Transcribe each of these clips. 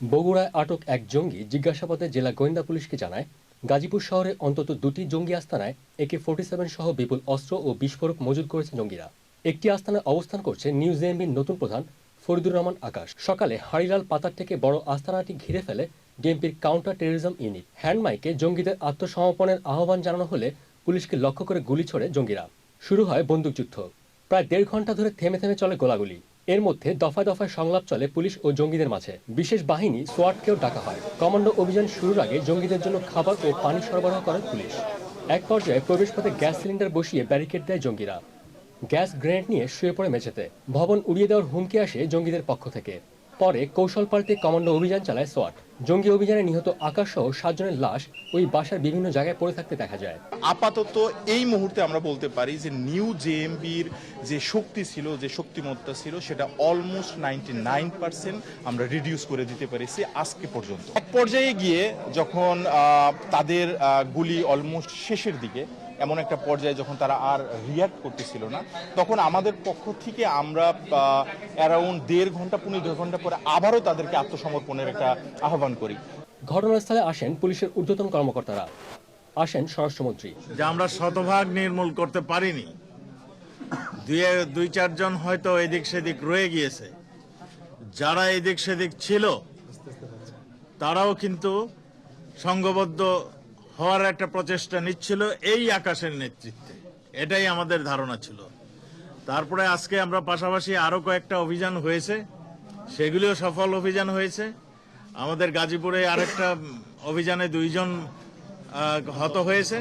বগুড়ায় আটক এক জঙ্গি জিজ্ঞাসাবাদে জেলা গোয়েন্দা পুলিশকে জানায়, গাজীপুর শহরে অন্তত দুটি জঙ্গি আস্তানায় একে ফোর্টি সেভেন সহ বিপুল অস্ত্র ও বিস্ফোরক মজুত করেছে জঙ্গিরা। একটি আস্তানায় অবস্থান করছে নিউ জেএমবির নতুন প্রধান ফরিদুর রহমান আকাশ। সকালে হাড়িলাল পাতার থেকে বড় আস্তানাটি ঘিরে ফেলে ডিএমপির কাউন্টার টেরোরিজম ইউনিট। হ্যান্ডমাইকে জঙ্গিদের আত্মসমর্পণের আহ্বান জানানো হলে পুলিশকে লক্ষ্য করে গুলি ছোড়ে জঙ্গিরা। শুরু হয় বন্দুকযুদ্ধ। প্রায় দেড় ঘণ্টা ধরে থেমে থেমে চলে গোলাগুলি। এর মধ্যে দফায় দফায় সংলাপ চলে পুলিশ ও জঙ্গিদের মাঝে। বিশেষ বাহিনী সোয়াটকেও ডাকা হয়। কমান্ডো অভিযান শুরুর আগে জঙ্গিদের জন্য খাবার ও পানি সরবরাহ করে পুলিশ। এক পর্যায়ে প্রবেশ পথে গ্যাস সিলিন্ডার বসিয়ে ব্যারিকেড দেয় জঙ্গিরা। গ্যাস গ্রেনেড নিয়ে শুয়ে পড়ে মেঝেতে। ভবন উড়িয়ে দেওয়ার হুমকি আসে জঙ্গিদের পক্ষ থেকে। পরে কৌশল পাল্টে কমান্ডো অভিযান চালায় সোয়াট। জঙ্গি অভিযানে নিহত আকাশ সহ সাতজনের লাশ ওই বাসার বিভিন্ন জায়গায় পড়ে থাকতে দেখা যায়। আপাতত এই মুহূর্তে আমরা বলতে পারি যে নিউ জেএমবির যে শক্তি ছিল, যে শক্তিমত্তা ছিল, সেটা অলমোস্ট নাইনটি নাইন পার্সেন্ট আমরা রিডিউস করে দিতে পেরেছি আজকে পর্যন্ত। এক পর্যায়ে গিয়ে যখন তাদের গুলি অলমোস্ট শেষের দিকে এমন একটা পর্যায়ে যখন তারা আর রিয়াক্ট করতেছিল না তখন আমাদের পক্ষ থেকে আমরা অ্যারাউন্ড দেড় ঘণ্টা পনেরো দুই ঘণ্টা পরে আবারও তাদেরকে আত্মসমর্পণের একটা আহ্বান করি। ঘটনাস্থলে আসেন পুলিশের ঊর্ধ্বতন কর্মকর্তারা। আসেন স্বরাষ্ট্রমন্ত্রী। যে আমরা শতভাগ নির্মূল করতে পারিনি। দুই দুই চারজন হয়তো এদিক সেদিক রয়ে গিয়েছে। যারা এদিক সেদিক ছিল তারাও কিন্তু সংঘবদ্ধ হওয়ার একটা প্রচেষ্টা নিচ্ছিল এই আকাশের নেতৃত্বে। এটাই আমাদের ধারণা ছিল। তারপরে আজকে আমরা পাশাপাশি আরও কয়েকটা অভিযান হয়েছে। সেগুলিও সফল অভিযান হয়েছে। আমাদের গাজীপুরে আরেকটা অভিযানে দুইজন হত হয়েছে।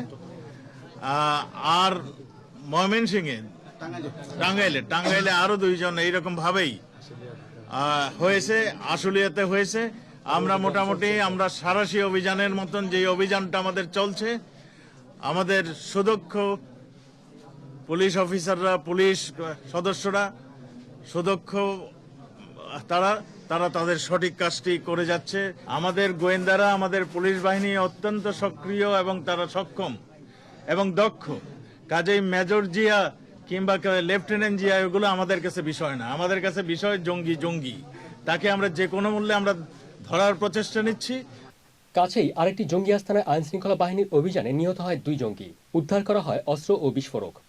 আর ময়মনসিংহে, টাঙ্গাইলে টাঙ্গাইলে আরও দুইজন এইরকম ভাবেই হয়েছে, আশুলিয়াতে হয়েছে। আমরা মোটামুটি আমরা সারাশি অভিযানের মতন যে অভিযানটা আমাদের চলছে আমাদের সুদক্ষ পুলিশ অফিসাররা পুলিশ সদস্যরা সুদক্ষ তারা তারা তাদের সঠিক কাজটি করে যাচ্ছে। আমাদের গোয়েন্দারা আমাদের পুলিশ বাহিনী অত্যন্ত সক্রিয় এবং তারা সক্ষম এবং দক্ষ। কাজেই মেজর জিয়া কিংবা লেফটেন্যান্ট জিয়া এগুলো আমাদের কাছে বিষয় না। আমাদের কাছে বিষয় জঙ্গি জঙ্গি। তাকে আমরা যে কোনো মূল্যে আমরা ধরার প্রচেষ্টা নিচ্ছি। কাছেই আরেকটি জঙ্গি আস্তানায় আইনশৃঙ্খলা বাহিনীর অভিযানে নিহত হয় দুই জঙ্গি। উদ্ধার করা হয় অস্ত্র ও বিস্ফোরক।